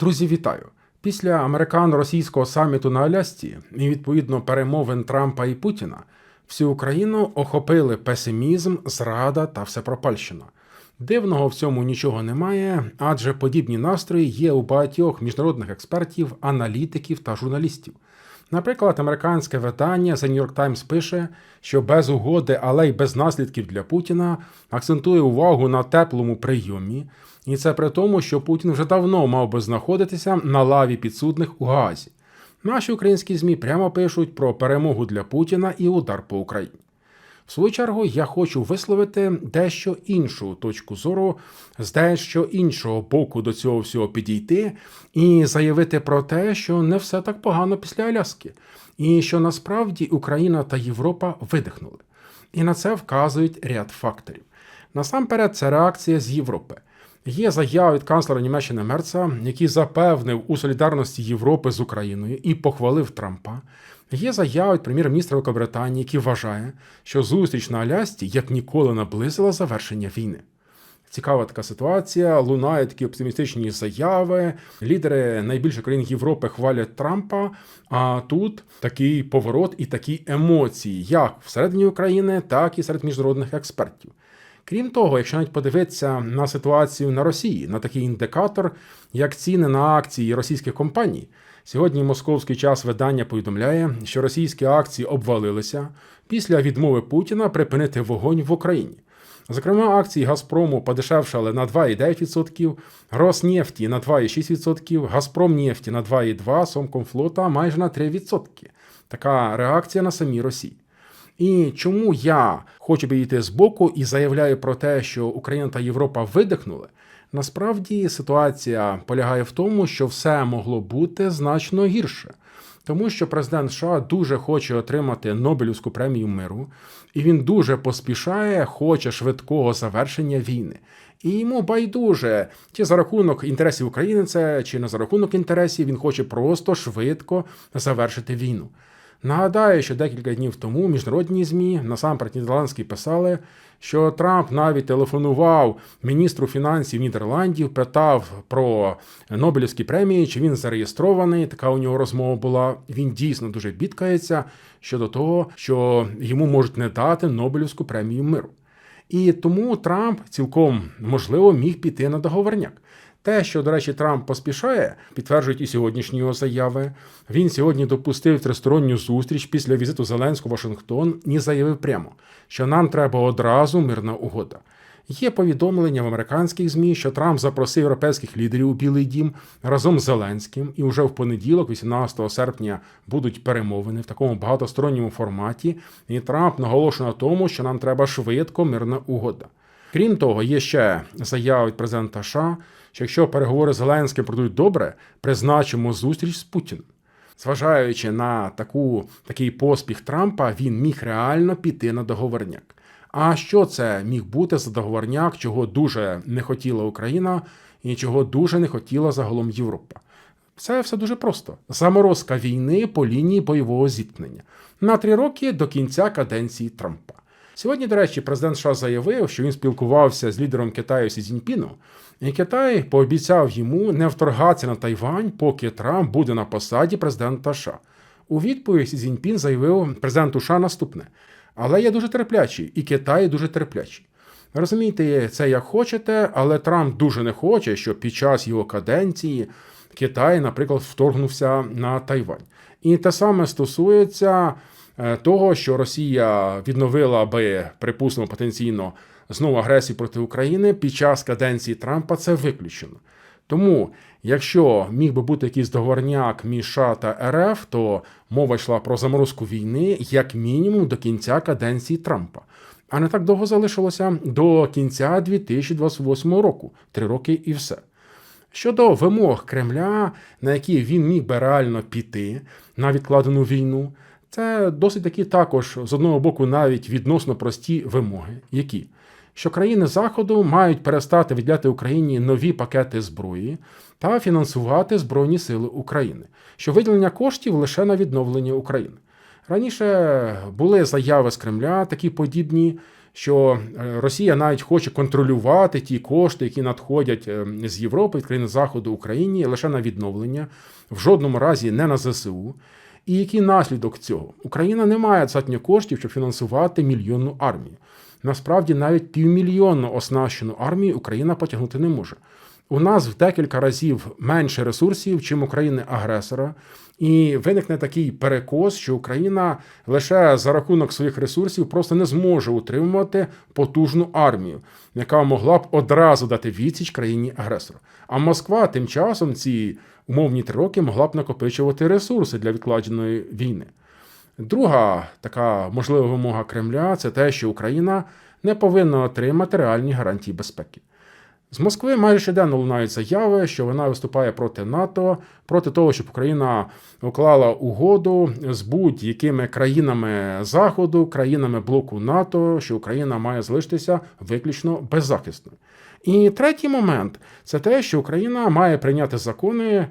Друзі, вітаю! Після американо-російського саміту на Алясці і відповідно перемовин Трампа і Путіна всю Україну охопили песимізм, зрада та всепропальщина. Дивного в цьому нічого немає, адже подібні настрої є у багатьох міжнародних експертів, аналітиків та журналістів. Наприклад, американське видання The New York Times пише, що без угоди, але й без наслідків для Путіна акцентує увагу на теплому прийомі, і це при тому, що Путін вже давно мав би знаходитися на лаві підсудних у Гаазі. Наші українські ЗМІ прямо пишуть про перемогу для Путіна і удар по Україні. В свою чергу я хочу висловити дещо іншу точку зору, з дещо іншого боку до цього всього підійти і заявити про те, що не все так погано після Аляски, і що насправді Україна та Європа видихнули. І на це вказують ряд факторів. Насамперед, це реакція з Європи. Є заява від канцлера Німеччини Мерца, який запевнив у солідарності Європи з Україною і похвалив Трампа. Є заява від прем'єр-міністра Великобританії, який вважає, що зустріч на Алясці як ніколи наблизила завершення війни. Цікава така ситуація. Лунають такі оптимістичні заяви. Лідери найбільших країн Європи хвалять Трампа. А тут такий поворот і такі емоції, як всередині України, так і серед міжнародних експертів. Крім того, якщо навіть подивитися на ситуацію на Росії, на такий індикатор, як ціни на акції російських компаній, сьогодні московський час видання повідомляє, що російські акції обвалилися після відмови Путіна припинити вогонь в Україні. Зокрема, акції Газпрому подешевшали на 2,9%, Роснефті на 2,6%, Газпромнефті на 2,2%, Сомкомфлота майже на 3%. Така реакція на самій Росії. І чому я хочу підійти з боку і заявляю про те, що Україна та Європа видихнули, насправді ситуація полягає в тому, що все могло бути значно гірше. Тому що президент США дуже хоче отримати Нобелівську премію миру, і він дуже поспішає, хоче швидкого завершення війни. І йому байдуже, чи за рахунок інтересів України це, чи не за рахунок інтересів, він хоче просто швидко завершити війну. Нагадаю, що декілька днів тому міжнародні ЗМІ, насамперед нідерландські, писали, що Трамп навіть телефонував міністру фінансів Нідерландів, питав про Нобелівські премії, чи він зареєстрований. Така у нього розмова була. Він дійсно дуже бідкається щодо того, що йому можуть не дати Нобелівську премію миру. І тому Трамп цілком можливо міг піти на договорняк. Те, що, до речі, Трамп поспішає, підтверджують і сьогоднішні його заяви. Він сьогодні допустив тристоронню зустріч після візиту Зеленського в Вашингтон і заявив прямо, що нам треба одразу мирна угода. Є повідомлення в американських ЗМІ, що Трамп запросив європейських лідерів у Білий Дім разом з Зеленським, і вже в понеділок, 18 серпня, будуть перемовини в такому багатосторонньому форматі. І Трамп наголошує на тому, що нам треба швидко мирна угода. Крім того, є ще заява від президента США, що якщо переговори з Зеленським пройдуть добре, призначимо зустріч з Путіним. Зважаючи на таку, такий поспіх Трампа, він міг реально піти на договорняк. А що це міг бути за договорняк, чого дуже не хотіла Україна і чого дуже не хотіла загалом Європа? Це все дуже просто: заморозка війни по лінії бойового зіткнення на три роки до кінця каденції Трампа. Сьогодні, до речі, президент США заявив, що він спілкувався з лідером Китаю Сі Цзіньпіном, і Китай пообіцяв йому не вторгатися на Тайвань, поки Трамп буде на посаді президента США. У відповідь Сі Цзіньпін заявив президенту США наступне: але я дуже терплячий, і Китай дуже терплячий. Розумієте, це як хочете, але Трамп дуже не хоче, щоб під час його каденції Китай, наприклад, вторгнувся на Тайвань. І те саме стосується того, що Росія відновила би, припустимо, потенційно знову агресію проти України під час каденції Трампа, це виключено. Тому, якщо міг би бути якийсь договорняк між США та РФ, то мова йшла про заморозку війни як мінімум до кінця каденції Трампа. А не так довго залишилося до кінця 2028 року, три роки і все. Щодо вимог Кремля, на які він міг би реально піти на відкладену війну, це досить такі також з одного боку навіть відносно прості вимоги, які що країни Заходу мають перестати виділяти Україні нові пакети зброї та фінансувати Збройні Сили України, що виділення коштів лише на відновлення України. Раніше були заяви з Кремля, такі подібні, що е, Росія навіть хоче контролювати ті кошти, які надходять е, з Європи, від країн Заходу Україні лише на відновлення, в жодному разі не на ЗСУ. І який наслідок цього? Україна не має достатньо коштів, щоб фінансувати мільйонну армію. Насправді, навіть півмільйонну оснащену армію Україна потягнути не може. У нас в декілька разів менше ресурсів, чим України агресора, і виникне такий перекос, що Україна лише за рахунок своїх ресурсів просто не зможе утримувати потужну армію, яка могла б одразу дати відсіч країні агресора. А Москва тим часом ці умовні три роки могла б накопичувати ресурси для відкладеної війни. Друга така можлива вимога Кремля це те, що Україна не повинна отримати реальні гарантії безпеки. З Москви майже щоденно лунають заяви, що вона виступає проти НАТО, проти того, щоб Україна уклала угоду з будь-якими країнами Заходу, країнами блоку НАТО, що Україна має залишитися виключно беззахисною. І третій момент це те, що Україна має прийняти закони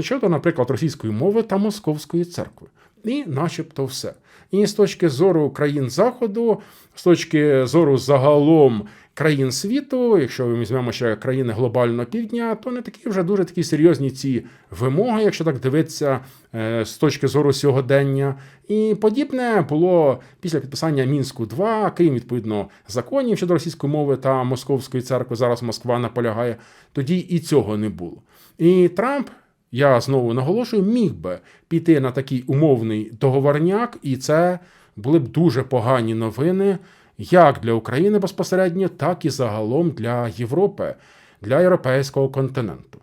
щодо, наприклад, російської мови та московської церкви. І, начебто, все. І з точки зору країн Заходу, з точки зору загалом країн світу, якщо ми візьмемо ще країни глобального півдня, то не такі вже дуже такі серйозні ці вимоги, якщо так дивитися е, з точки зору сьогодення. І подібне було після підписання мінську 2 Київ, відповідно, законів щодо російської мови та московської церкви. Зараз Москва наполягає. Тоді і цього не було. І Трамп. Я знову наголошую, міг би піти на такий умовний договорняк, і це були б дуже погані новини як для України безпосередньо, так і загалом для Європи, для європейського континенту.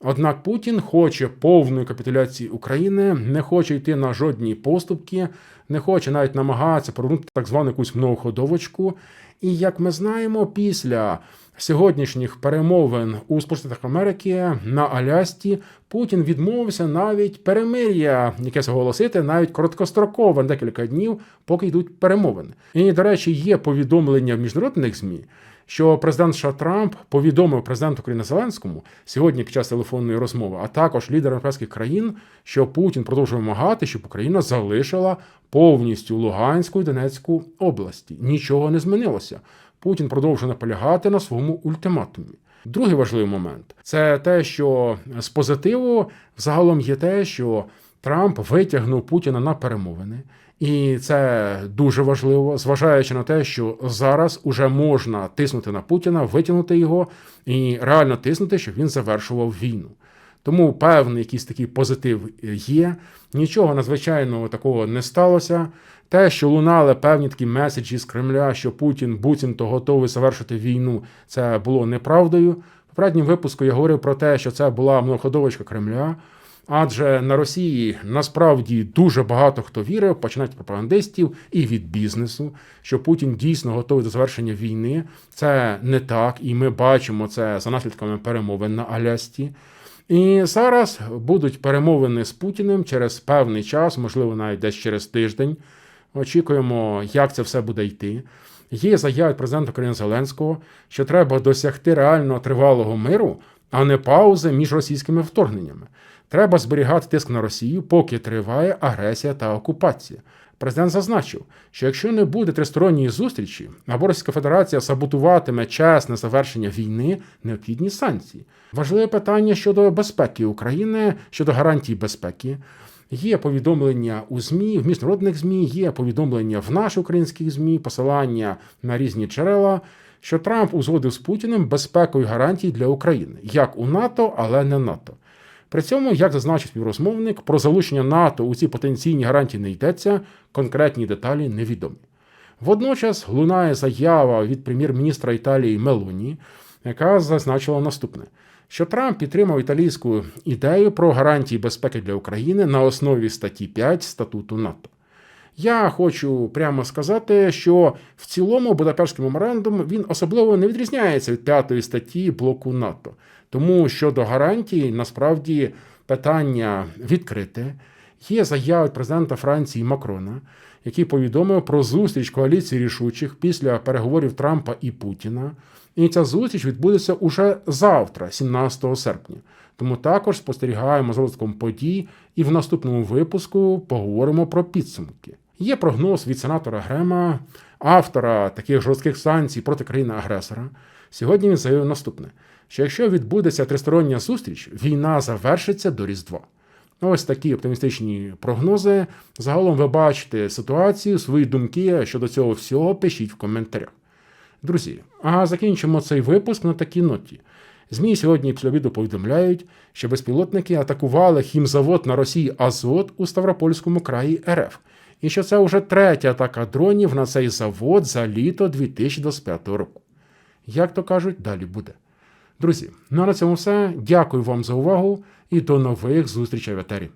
Однак Путін хоче повної капітуляції України, не хоче йти на жодні поступки, не хоче навіть намагатися повернути так звану якусь многоходовочку. І як ми знаємо, після сьогоднішніх перемовин у Сполучених Америки на Алясці Путін відмовився навіть перемир'я, яке оголосити, навіть короткострокове декілька днів, поки йдуть перемовини. І, до речі, є повідомлення в міжнародних змі. Що президент США Трамп повідомив президенту України Зеленському сьогодні під час телефонної розмови, а також лідерам європейських країн, що Путін продовжує вимагати, щоб Україна залишила повністю Луганську і Донецьку області. Нічого не змінилося. Путін продовжує наполягати на своєму ультиматумі. Другий важливий момент це те, що з позитиву загалом є те, що Трамп витягнув Путіна на перемовини, і це дуже важливо, зважаючи на те, що зараз уже можна тиснути на Путіна, витягнути його і реально тиснути, щоб він завершував війну. Тому певний якийсь такий позитив є. Нічого надзвичайного такого не сталося. Те, що лунали певні такі меседжі з Кремля, що Путін буцімто готовий завершити війну, це було неправдою. В попередньому випуску я говорив про те, що це була многоходовочка Кремля. Адже на Росії насправді дуже багато хто вірив, починають пропагандистів і від бізнесу, що Путін дійсно готовий до завершення війни. Це не так, і ми бачимо це за наслідками перемовин на Алясті. І зараз будуть перемовини з Путіним через певний час, можливо, навіть десь через тиждень. Очікуємо, як це все буде йти. Є заяви президента України Зеленського, що треба досягти реально тривалого миру, а не паузи між російськими вторгненнями. Треба зберігати тиск на Росію, поки триває агресія та окупація. Президент зазначив, що якщо не буде тристоронньої зустрічі, або Російська Федерація саботуватиме чесне завершення війни, необхідні санкції. Важливе питання щодо безпеки України, щодо гарантій безпеки. Є повідомлення у ЗМІ, в міжнародних ЗМІ, є повідомлення в наших українських ЗМІ, посилання на різні джерела, що Трамп узгодив з Путіним безпекові гарантії для України, як у НАТО, але не НАТО. При цьому, як зазначив співрозмовник, про залучення НАТО у ці потенційні гарантії не йдеться, конкретні деталі невідомі. Водночас лунає заява від прем'єр-міністра Італії Мелоні, яка зазначила наступне: що Трамп підтримав італійську ідею про гарантії безпеки для України на основі статті 5 статуту НАТО. Я хочу прямо сказати, що в цілому Будапештський меморандум він особливо не відрізняється від п'ятої статті блоку НАТО. Тому щодо гарантій, насправді питання відкрите. Є заяви президента Франції Макрона, який повідомив про зустріч коаліції рішучих після переговорів Трампа і Путіна. І ця зустріч відбудеться уже завтра, 17 серпня. Тому також спостерігаємо з розвитком подій і в наступному випуску поговоримо про підсумки. Є прогноз від сенатора Грема, автора таких жорстких санкцій проти країни-агресора. Сьогодні він заявив наступне: що якщо відбудеться тристороння зустріч, війна завершиться до Різдва. Ось такі оптимістичні прогнози. Загалом ви бачите ситуацію, свої думки щодо цього всього пишіть в коментарях. Друзі, а закінчимо цей випуск на такій ноті. ЗМІ сьогодні після обіду повідомляють, що безпілотники атакували хімзавод на Росії Азот у Ставропольському краї РФ. І що це вже третя атака дронів на цей завод за літо 2025 року. Як то кажуть, далі буде. Друзі, ну а на цьому все. Дякую вам за увагу і до нових зустрічей в етері.